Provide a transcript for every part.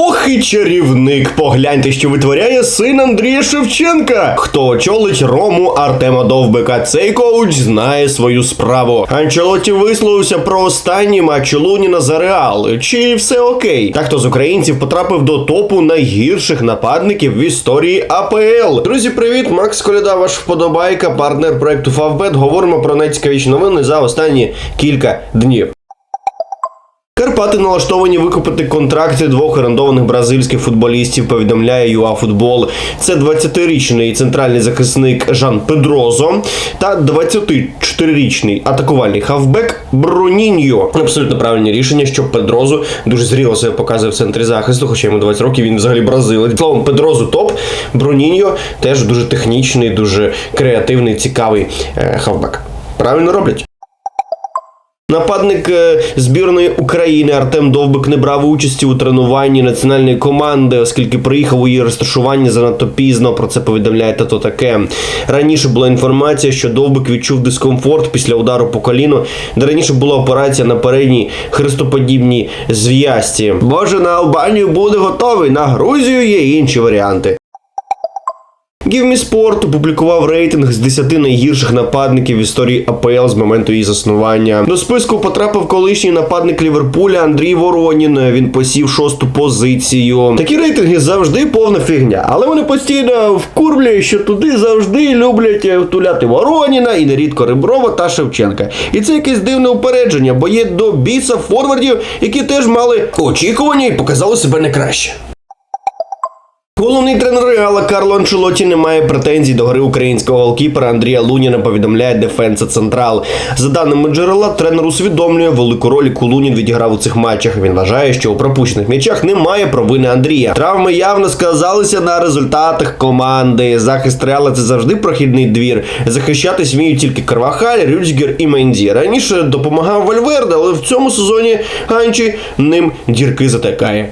Ох і чарівник! Погляньте, що витворяє син Андрія Шевченка. Хто очолить Рому Артема Довбика? Цей коуч знає свою справу. Анчелоті висловився про останній матч Луніна за Реал. Чи все окей? Та хто з українців потрапив до топу найгірших нападників в історії АПЛ? Друзі, привіт! Макс Коляда, ваш вподобайка, партнер проекту Фавбет. Говоримо про найцікавіші новини за останні кілька днів. Карпати налаштовані викупити контракти двох орендованих бразильських футболістів. Повідомляє ЮАФутбол. Це 20-річний центральний захисник Жан Педрозо та 24-річний атакувальний хавбек Броніньо. Абсолютно правильне рішення, що Педрозо дуже зріло себе показує в центрі захисту, хоча йому 20 років він взагалі бразилець. Словом, Педрозо топ. Броніньо теж дуже технічний, дуже креативний, цікавий е, хавбек. Правильно роблять. Нападник е, збірної України Артем Довбик не брав участі у тренуванні національної команди, оскільки приїхав у її розташування занадто пізно. Про це повідомляє тато таке. Раніше була інформація, що Довбик відчув дискомфорт після удару по коліну, де раніше була операція на передній хрестоподібній зв'язці. Боже, на Албанію буде готовий. На Грузію є інші варіанти. Give Me Sport опублікував рейтинг з 10 найгірших нападників в історії АПЛ з моменту її заснування. До списку потрапив колишній нападник Ліверпуля Андрій Воронін. Він посів шосту позицію. Такі рейтинги завжди повна фігня, але вони постійно вкурблюють, що туди завжди люблять втуляти Вороніна і нерідко Реброва та Шевченка. І це якесь дивне упередження, бо є до біса форвардів, які теж мали очікування і показали себе не краще. Головний тренер Реала Карло Анчелоті не має претензій до гри українського голкіпера Андрія Луніна, повідомляє Дефенса Централ. За даними джерела, тренер усвідомлює велику роль, яку Лунін відіграв у цих матчах. Він вважає, що у пропущених м'ячах немає провини Андрія. Травми явно сказалися на результатах команди. Захист Реала це завжди прохідний двір. Захищатись вміють тільки Карвахаль, Рюдзгер і Менді. Раніше допомагав Вальверде, але в цьому сезоні Ганчі ним дірки затикає.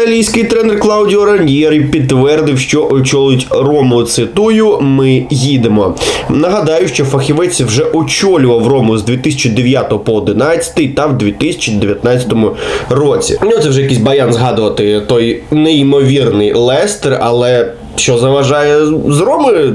Італійський тренер Клаудіо Раньєрі підтвердив, що очолить Рому. Цитую, ми їдемо. Нагадаю, що фахівець вже очолював Рому з 2009 по 2011 та в 2019 році. Ну це вже якийсь баян згадувати той неймовірний Лестер, але що заважає з Роми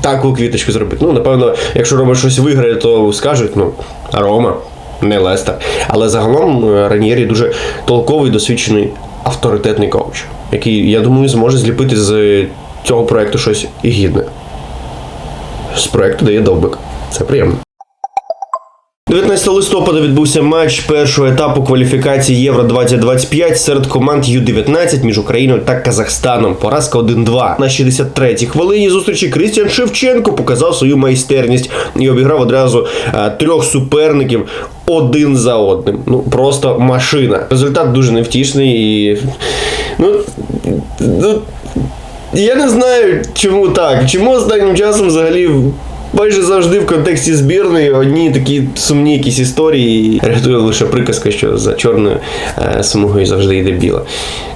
таку квіточку зробити? Ну, напевно, якщо Рома щось виграє, то скажуть, ну, Рома. Не Лестер. Але загалом е, Раньєрі дуже толковий, досвідчений авторитетний коуч, який, я думаю, зможе зліпити з цього проекту щось і гідне. З проекту дає довбик. Це приємно. 19 листопада відбувся матч першого етапу кваліфікації Євро 2025 серед команд Ю-19 між Україною та Казахстаном. Поразка 1-2. На 63-й хвилині зустрічі Крістіан Шевченко показав свою майстерність і обіграв одразу а, трьох суперників один за одним. Ну просто машина. Результат дуже невтішний і. Ну, ну я не знаю, чому так. Чому останнім часом взагалі. Майже завжди в контексті збірної одні такі сумні якісь історії. Рятує лише приказка, що за чорною е, смугою завжди йде біла.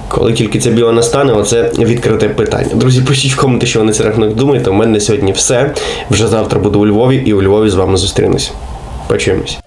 Коли тільки ця біла настане, оце відкрите питання. Друзі, пишіть в коменти, що ви на цей рахунок думаєте. У мене сьогодні все. Вже завтра буду у Львові і у Львові з вами зустрінусь. Почуємось.